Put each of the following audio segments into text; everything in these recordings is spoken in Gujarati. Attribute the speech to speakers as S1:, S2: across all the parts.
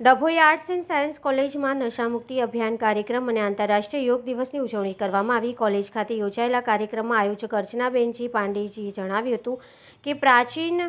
S1: ડભોઈ આર્ટ્સ એન્ડ સાયન્સ કોલેજમાં નશામુક્તિ અભિયાન કાર્યક્રમ અને આંતરરાષ્ટ્રીય યોગ દિવસની ઉજવણી કરવામાં આવી. કોલેજ ખાતે યોજાયેલા કાર્યક્રમમાં આયોજક અર્ચનાબેનજી પાંડેજીએ જણાવ્યું હતું કે પ્રાચીન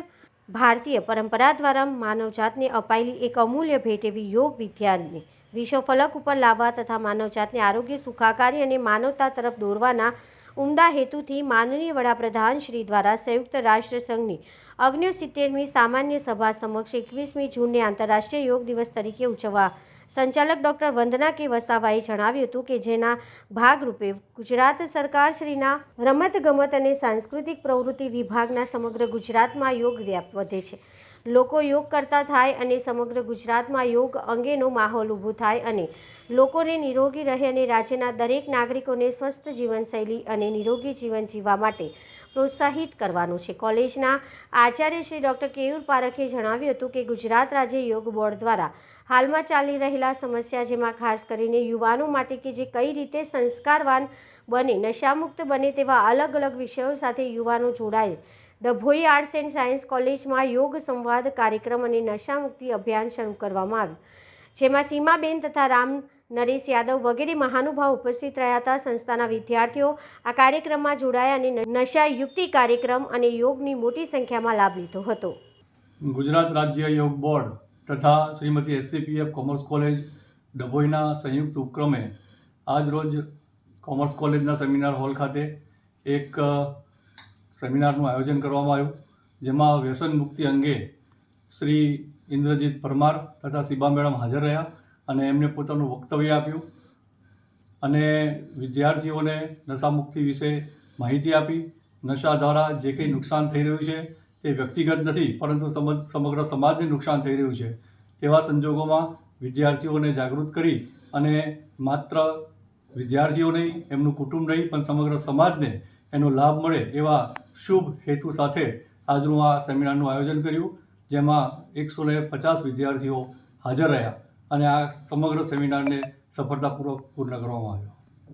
S1: ભારતીય પરંપરા દ્વારા માનવજાતને અપાયેલી એક અમૂલ્ય ભેટ એવી યોગ વિદ્યાને વિશ્વ ફલક ઉપર લાવવા તથા માનવજાતને આરોગ્ય સુખાકારી અને માનવતા તરફ દોરવાના ઉમદા હેતુથી માનનીય વડાપ્રધાન શ્રી દ્વારા સંયુક્ત રાષ્ટ્ર સંઘની અગ્નિ સિત્તેરમી સામાન્ય સભા સમક્ષ એકવીસમી જૂનને આંતરરાષ્ટ્રીય યોગ દિવસ તરીકે ઉજવવા સંચાલક ડૉક્ટર વંદના કે વસાવાએ જણાવ્યું હતું કે જેના ભાગરૂપે ગુજરાત સરકાર શ્રીના રમતગમત અને સાંસ્કૃતિક પ્રવૃત્તિ વિભાગના સમગ્ર ગુજરાતમાં યોગ વ્યાપ વધે છે. લોકો યોગ કરતા થાય અને સમગ્ર ગુજરાતમાં યોગ અંગેનો માહોલ ઊભો થાય અને લોકોને નિરોગી રહે અને રાજ્યના દરેક નાગરિકોને સ્વસ્થ જીવનશૈલી અને નિરોગી જીવન જીવવા માટે પ્રોત્સાહિત કરવાનું છે. કોલેજના આચાર્ય શ્રી ડૉક્ટર કેયુર પારખે જણાવ્યું હતું કે ગુજરાત રાજ્ય યોગ બોર્ડ દ્વારા હાલમાં ચાલી રહેલા સમસ્યા જેમાં ખાસ કરીને યુવાનો માટે કે જે કઈ રીતે સંસ્કારવાન બને, નશામુક્ત બને તેવા અલગ અલગ વિષયો સાથે યુવાનો જોડાયેલ ડભોઈ આર્ટ્સ એન્ડ સાયન્સ કોલેજમાં યોગ સંવાદ કાર્યક્રમ અને નશામુક્તિ અભિયાન શરૂ કરવામાં આવ્યું. જેમાં સીમાબેન તથા રામ નરેશ યાદવ વગેરે મહાનુભાવ ઉપસ્થિત રહ્યા હતા. સંસ્થાના વિદ્યાર્થીઓ આ કાર્યક્રમમાં જોડાયા અને નશાયુક્તિ કાર્યક્રમ અને યોગની મોટી સંખ્યામાં લાભ લીધો હતો.
S2: ગુજરાત રાજ્ય યોગ બોર્ડ તથા શ્રીમતી એસસીપીએફ કોમર્સ કોલેજ ડભોઈના સંયુક્ત ઉપક્રમે આજરોજ કોમર્સ કોલેજના સેમિનાર હોલ ખાતે એક સેમિનારનું આયોજન કરવામાં આવ્યું, જેમાં વ્યસન મુક્તિ અંગે શ્રી ઇન્દ્રજીત પરમાર તથા શિબા મેડમ હાજર રહ્યા અને એમને પોતાનું વક્તવ્ય આપ્યું અને વિદ્યાર્થીઓને નશામુક્તિ વિશે માહિતી આપી. નશા દ્વારા જે કંઈ નુકસાન થઈ રહ્યું છે તે વ્યક્તિગત નથી, પરંતુ સમ- સમગ્ર સમાજને નુકસાન થઈ રહ્યું છે. તેવા સંજોગોમાં વિદ્યાર્થીઓને જાગૃત કરી અને માત્ર વિદ્યાર્થીઓ નહીં, એમનું કુટુંબ નહીં, પણ સમગ્ર સમાજને એનો લાભ મળે એવા શુભ હેતુ સાથે આજનું આ સેમિનારનું આયોજન કર્યું, જેમાં એકસો ને પચાસ વિદ્યાર્થીઓ હાજર રહ્યા. અને આ સમગ્ર સેમિનારને સફળતાપૂર્વક પૂર્ણ કરવામાં આવ્યો.